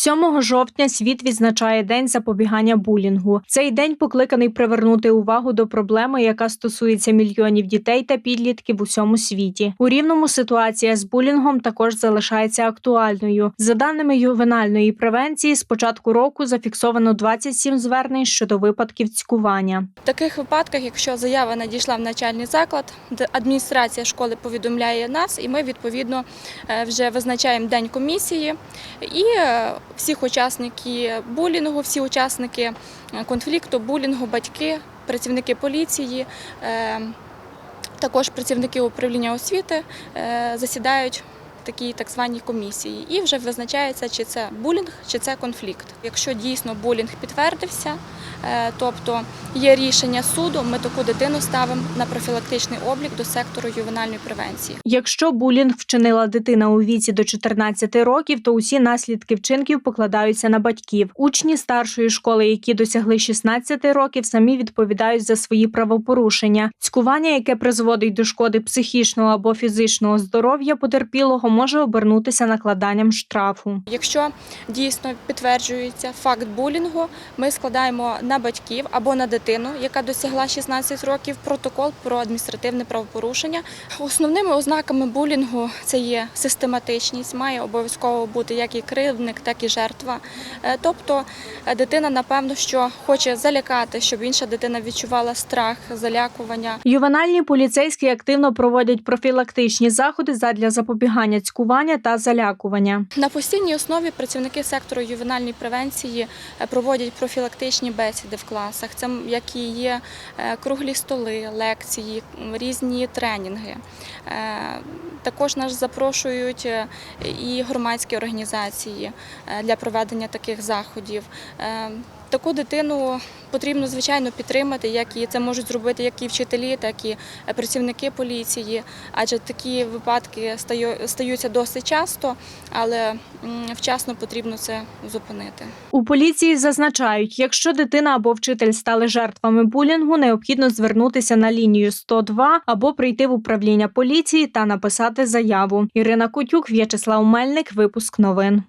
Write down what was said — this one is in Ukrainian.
7 жовтня світ відзначає День запобігання булінгу. Цей день покликаний привернути увагу до проблеми, яка стосується мільйонів дітей та підлітків в усьому світі. У рівному ситуація з булінгом також залишається актуальною. За даними ювенальної превенції, з початку року зафіксовано 27 звернень щодо випадків цькування. В таких випадках, якщо заява надійшла в начальний заклад, адміністрація школи повідомляє нас, і ми відповідно е, вже визначаємо день комісії. І е, всіх учасників булінгу, всі учасники е, конфлікту, булінгу, батьки, працівники поліції. е, Також працівники управління освіти е, засідають в такій так званій комісії, і вже визначається, чи це булінг, чи це конфлікт. Якщо дійсно булінг підтвердився, е, тобто є рішення суду, ми таку дитину ставимо на профілактичний облік до сектору ювенальної превенції. Якщо булінг вчинила дитина у віці до 14 років, то усі наслідки вчинків покладаються на батьків. Учні старшої школи, які досягли 16 років, самі відповідають за свої правопорушення. Цькування, яке призводить до шкоди психічного або фізичного здоров'я потерпілого, може обернутися накладанням штрафу. Якщо дійсно підтверджується факт булінгу, ми складаємо на батьків або на дитину, яка досягла 16 років, протокол про адміністративне правопорушення. Основними ознаками булінгу це є систематичність, має обов'язково бути як і кривдник, так і жертва. Е, Тобто е, дитина, напевно, що хоче залякати, щоб інша дитина відчувала страх, залякування. Ювенальні поліцейські активно проводять профілактичні заходи задля запобігання цькування та залякування. На постійній основі працівники сектору ювенальної превенції е, проводять профілактичні бесіди в класах. Це які є е, круглі столи, лекції, різні тренінги. Також нас запрошують е, і громадські організації е, для проведення таких заходів. Е, Таку дитину потрібно звичайно підтримати, як і це можуть зробити як і вчителі, так і працівники поліції, адже такі випадки стаються досить часто, але вчасно потрібно це зупинити. У поліції зазначають, якщо дитина або вчитель стали жертвами булінгу, необхідно звернутися на лінію 102 або прийти в управління поліції та написати заяву. Ірина Котюк, В'ячеслав Мельник, випуск новин.